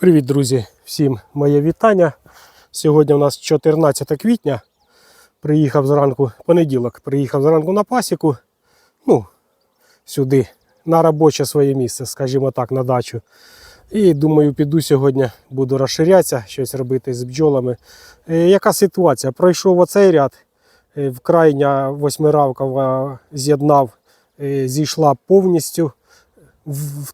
Привіт, друзі! Всім моє вітання. Сьогодні у нас 14 квітня. Приїхав зранку, понеділок, приїхав зранку на пасіку. Ну, сюди, на робоче своє місце, скажімо так, на дачу. І думаю, піду сьогодні, буду розширятися, щось робити з бджолами. Е, яка ситуація? Пройшов оцей ряд, е, вкрайня восьмиравкова з'єднав, е, зійшла повністю.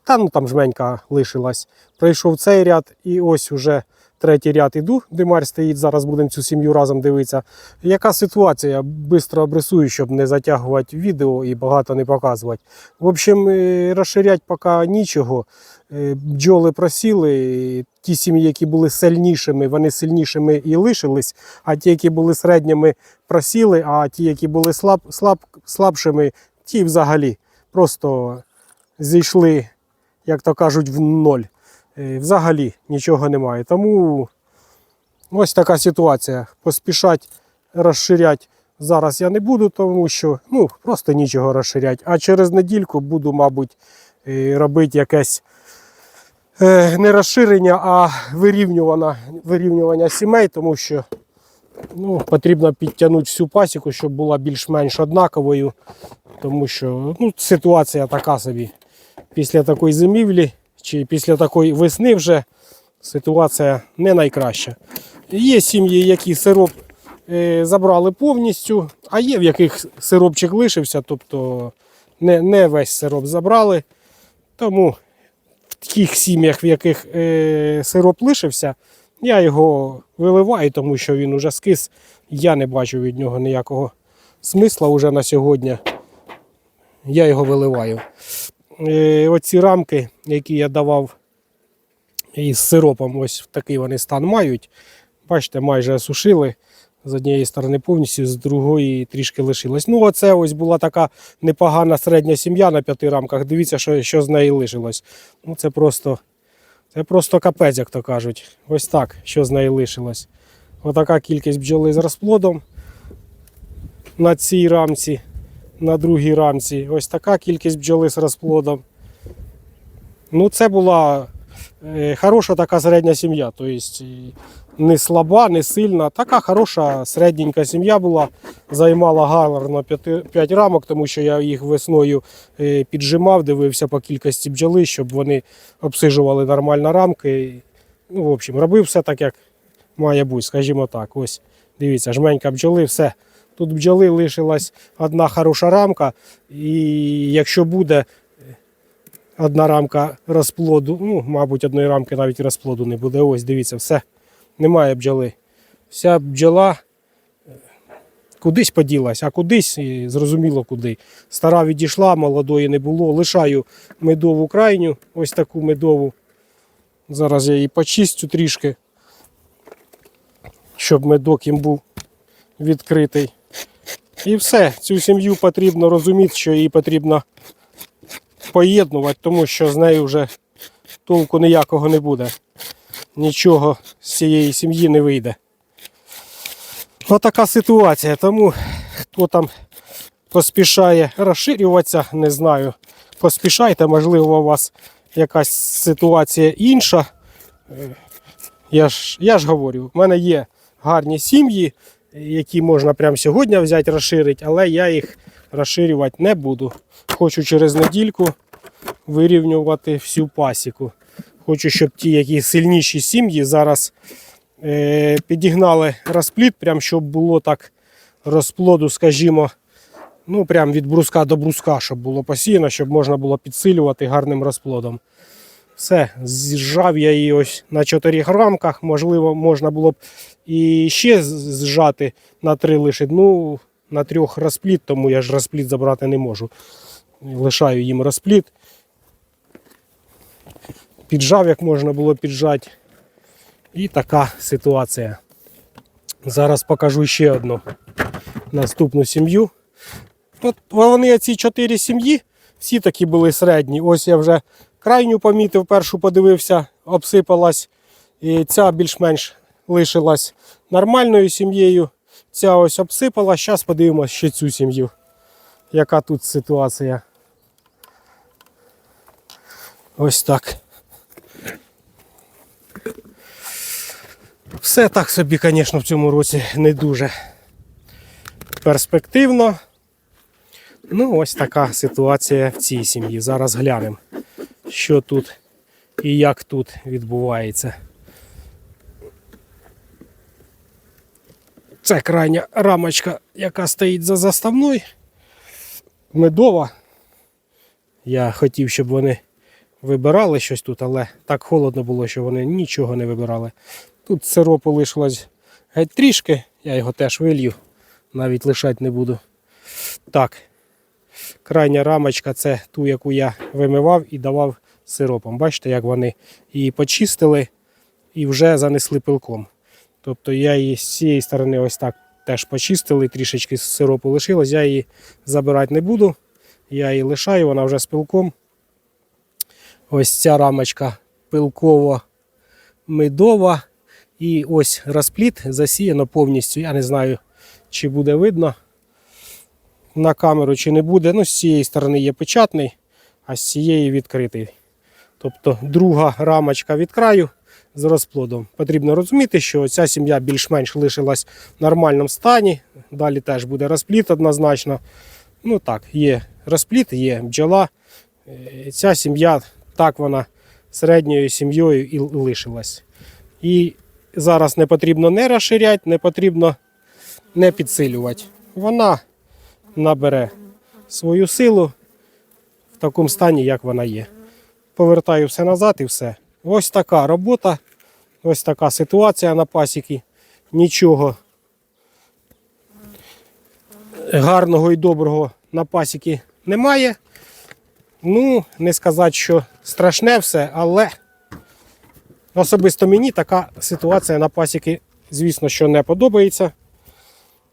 Та ну там жменька лишилась. Пройшов цей ряд, і ось уже третій ряд іду. Димар стоїть. Зараз будемо цю сім'ю разом дивитися. Яка ситуація? Бистро обрисую, щоб не затягувати відео і багато не показувати. В общем, е, розширять поки нічого. Е, Бджоли просіли. Ті сім'ї, які були сильнішими, вони сильнішими і лишились. А ті, які були середніми, просіли, а ті, які були слаб, слаб, слабшими, ті взагалі просто зійшли, як то кажуть, в ноль. Е, Взагалі нічого немає. Тому ось така ситуація. Поспішать розширять зараз я не буду, тому що ну, просто нічого розширять. А через недільку буду, мабуть, е, робити якесь е, не розширення, а вирівнювання, вирівнювання сімей, тому що ну, потрібно підтягнути всю пасіку, щоб була більш-менш однаковою. Тому що ну, ситуація така собі. Після такої зимівлі чи після такої весни вже ситуація не найкраща. Є сім'ї, які сироп е, забрали повністю, а є в яких сиропчик лишився, тобто не, не весь сироп забрали. Тому в таких сім'ях, в яких е, сироп лишився, я його виливаю, тому що він уже скис. Я не бачу від нього ніякого смисла вже на сьогодні. Я його виливаю. Е, оці рамки, які я давав із сиропом, ось такий вони стан мають. Бачите, майже осушили. З однієї сторони повністю, з другої трішки лишилось. Ну, оце ось була така непогана середня сім'я на п'яти рамках. Дивіться, що, що з неї лишилось. Ну, це просто, це просто капець, як то кажуть. Ось так, що з неї лишилось. Отака кількість бджоли з розплодом на цій рамці, на другій рамці. Ось така кількість бджоли з розплодом. Ну, це була е, хороша така середня сім'я. Тобто не слаба, не сильна. Така хороша середненька сім'я була. Займала гарно 5 рамок, тому що я їх весною е, піджимав, дивився по кількості бджоли, щоб вони обсижували нормально рамки. Ну, в общем, робив все так, як має бути, скажімо так. Ось дивіться, жменька бджоли, все. Тут бджоли лишилась одна хороша рамка, і якщо буде одна рамка розплоду, ну, мабуть, одної рамки навіть розплоду не буде. Ось, дивіться, все. Немає бджоли. Вся бджола е, кудись поділась, а кудись зрозуміло куди. Стара відійшла, молодої не було. Лишаю медову крайню, ось таку медову. Зараз я її почистю трішки, щоб медок їм був відкритий. І все, цю сім'ю потрібно розуміти, що її потрібно поєднувати, тому що з нею вже толку ніякого не буде. Нічого з цієї сім'ї не вийде. Отака ситуація. Тому хто там поспішає розширюватися, не знаю. Поспішайте, можливо, у вас якась ситуація інша. Е, Я ж, я ж говорю, в мене є гарні сім'ї, які можна прямо сьогодні взяти, розширити, але я їх розширювати не буду. Хочу через недільку вирівнювати всю пасіку. Хочу, щоб ті, які сильніші сім'ї, зараз е, підігнали розплід, прям щоб було так розплоду, скажімо, ну прям від бруска до бруска, щоб було посіяно, щоб можна було підсилювати гарним розплодом. Все, зжав я її ось на 4 рамках. Можливо, можна було б і ще зжати на 3 лишити. Ну, на трьох розплід, тому я ж розплід забрати не можу. Лишаю їм розплід. Піджав, як можна було піджати. І така ситуація. Зараз покажу ще одну наступну сім'ю. От вони ці чотири сім'ї, всі такі були середні. Ось я вже крайню помітив, першу подивився, обсипалась. І ця більш-менш лишилась нормальною сім'єю. Ця ось обсипала. Зараз подивимося ще цю сім'ю. Яка тут ситуація? Ось так. Все так собі, звісно, в цьому році не дуже перспективно. Ну, ось така ситуація в цій сім'ї. Зараз глянемо, що тут і як тут відбувається. Це крайня рамочка, яка стоїть за заставною. Медова. Я хотів, щоб вони вибирали щось тут, але так холодно було, що вони нічого не вибирали. Тут сиропу лишилось геть трішки, я його теж вилів, навіть лишати не буду. Так, крайня рамочка це ту, яку я вимивав і давав сиропом. Бачите, як вони її почистили і вже занесли пилком. Тобто я її з цієї сторони ось так теж почистили, трішечки сиропу лишилось, я її забирати не буду. Я її лишаю, вона вже з пилком. Ось ця рамочка пилково-медова. І ось розпліт засіяно повністю. Я не знаю, чи буде видно на камеру, чи не буде. Ну, з цієї сторони є печатний, а з цієї відкритий. Тобто друга рамочка від краю з розплодом. Потрібно розуміти, що ця сім'я більш-менш лишилась в нормальному стані. Далі теж буде розпліт однозначно. Ну так, є розпліт, є бджола. Е, Ця сім'я так вона середньою сім'єю і лишилась. І зараз не потрібно не розширяти, не потрібно не підсилювати. Вона набере свою силу в такому стані, як вона є. Повертаю все назад і все. Ось така робота, ось така ситуація на пасіки. Нічого гарного і доброго на пасіки немає. Ну, не сказати, що страшне все, але особисто мені така ситуація на пасіки, звісно, що не подобається.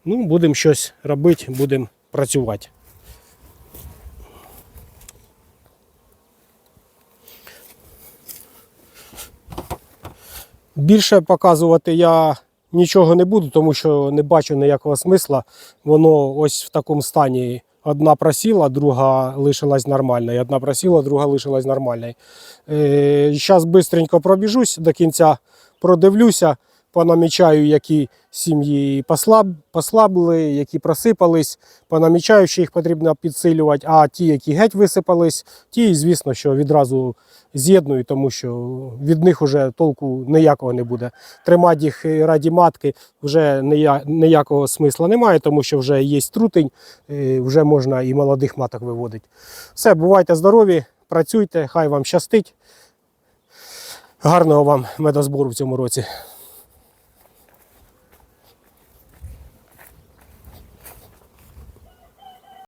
Ну, будемо щось робити, будемо працювати. Більше показувати я нічого не буду, тому що не бачу ніякого смисла. Воно ось в такому стані. Одна просіла, друга лишилась нормальною. Одна просіла, друга лишилась нормальною. Зараз швидко пробіжусь до кінця, продивлюся, понамічаю, які сім'ї послаб, послабли, які просипались. Понамічаю, що їх потрібно підсилювати, а ті, які геть висипались, ті, звісно, що відразу з'єдную, тому що від них вже толку ніякого не буде. Тримати їх раді матки вже ніякого смисла немає, тому що вже є трутень, е, вже можна і молодих маток виводити. Все, бувайте здорові, працюйте, хай вам щастить. Гарного вам медозбору в цьому році.